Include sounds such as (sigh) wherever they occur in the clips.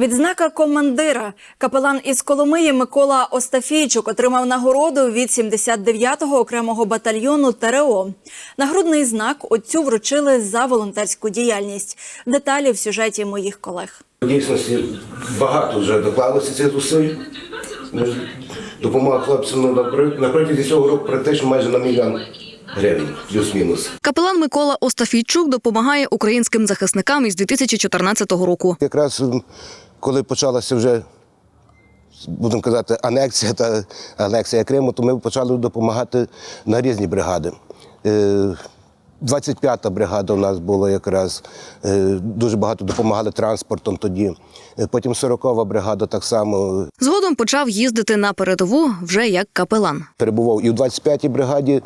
Відзнака командира капелан із Коломиї Микола Остафійчук отримав нагороду від 79-го окремого батальйону ТРО. Нагрудний знак отцю вручили за волонтерську діяльність. Деталі в сюжеті моїх колег. В дійсності багато вже доклалося цих зусиль. Допомога хлопцям на протязі цього року практично майже на мільйон гривень, плюс-мінус. Капелан Микола Остафійчук допомагає українським захисникам із 2014 року. Якраз коли почалася вже, будемо казати, анексія та анексія Криму, то ми почали допомагати на різні бригади. Е, 25-та бригада у нас була якраз е, дуже багато допомагали транспортом тоді. Е, Потім 40-ва бригада так само Згодом почав їздити на передову вже як капелан. перебував і в 25-й бригаді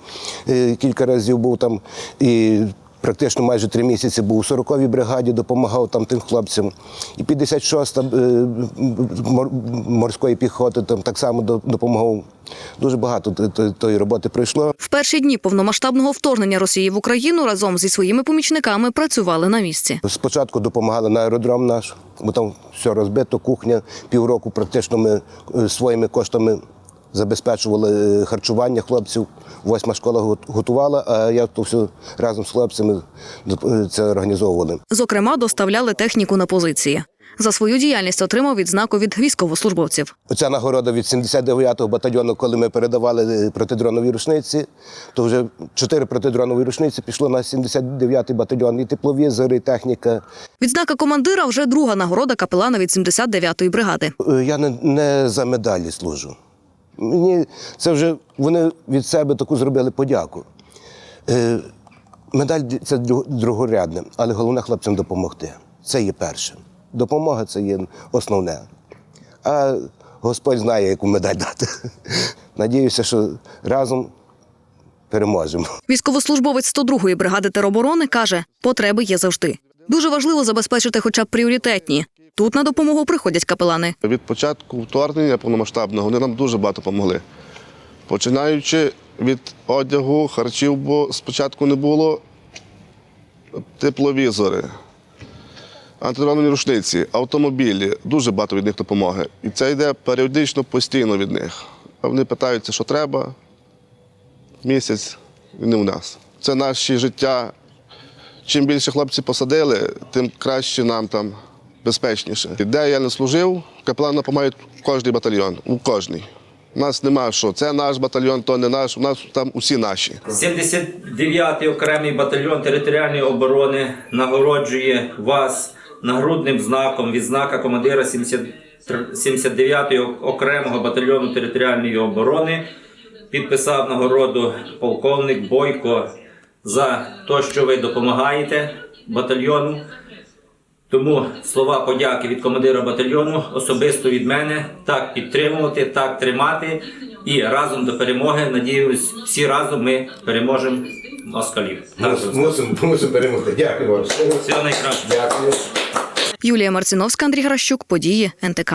е, кілька разів був там, і практично майже три місяці був у 40-й бригаді, допомагав там тим хлопцям. І 56-та е, морської піхоти там так само до- допомагав. Дуже багато тої роботи пройшло. В перші дні повномасштабного вторгнення Росії в Україну разом зі своїми помічниками працювали на місці. Спочатку допомагали на аеродром наш, бо там все розбито, кухня. Півроку практично ми е, своїми коштами забезпечували е, харчування хлопців. Восьма школа готувала, а я то все разом з хлопцями е, це організовували. Зокрема, доставляли техніку на позиції. За свою діяльність отримав відзнаку від військовослужбовців. Оця нагорода від 79-го батальйону, коли ми передавали е, протидронові рушниці, то вже чотири протидронові рушниці пішло на 79-й батальйон. І тепловізори, і техніка. Відзнака командира вже друга нагорода капелана від 79-ї бригади. Я не, не за медалі служу. Мені це вже вони від себе таку зробили подяку. Е, медаль це другорядне, але головне хлопцям допомогти. Це є перше. Допомога це є основне. А Господь знає, яку медаль дати. (laughs) Надіюся, що разом переможемо. Військовослужбовець 102-ї бригади тероборони каже, потреби є завжди. Дуже важливо забезпечити хоча б пріоритетні. Тут на допомогу приходять капелани. Від початку вторгнення повномасштабного вони нам дуже багато допомогли. Починаючи від одягу, харчів, бо спочатку не було тепловізори, антидронові рушниці, автомобілі. Дуже багато від них допомоги. І це йде періодично, постійно від них. Вони питаються, що треба. Місяць і не у нас. Це наше життя. Чим більше хлопців посадили, тим краще нам там безпечніше. Де я не служив, капелан допомагає кожний батальйон, у кожний. У нас нема що. Це наш батальйон, то не наш. У нас там усі наші. 79-й окремий батальйон територіальної оборони нагороджує вас нагрудним знаком відзнака командира 70 79-ї окремого батальйону територіальної оборони. Підписав нагороду полковник Бойко за те, що ви допомагаєте батальйону. Тому слова подяки від командира батальйону особисто від мене так підтримувати, так тримати і разом до перемоги. Надіюсь, всі разом ми переможемо москалів. Мусимо, мусимо, перемогти. Дякую вам. Всього найкраще. Дякую. Юлія Марциновська, Андрій Гращук, події НТК.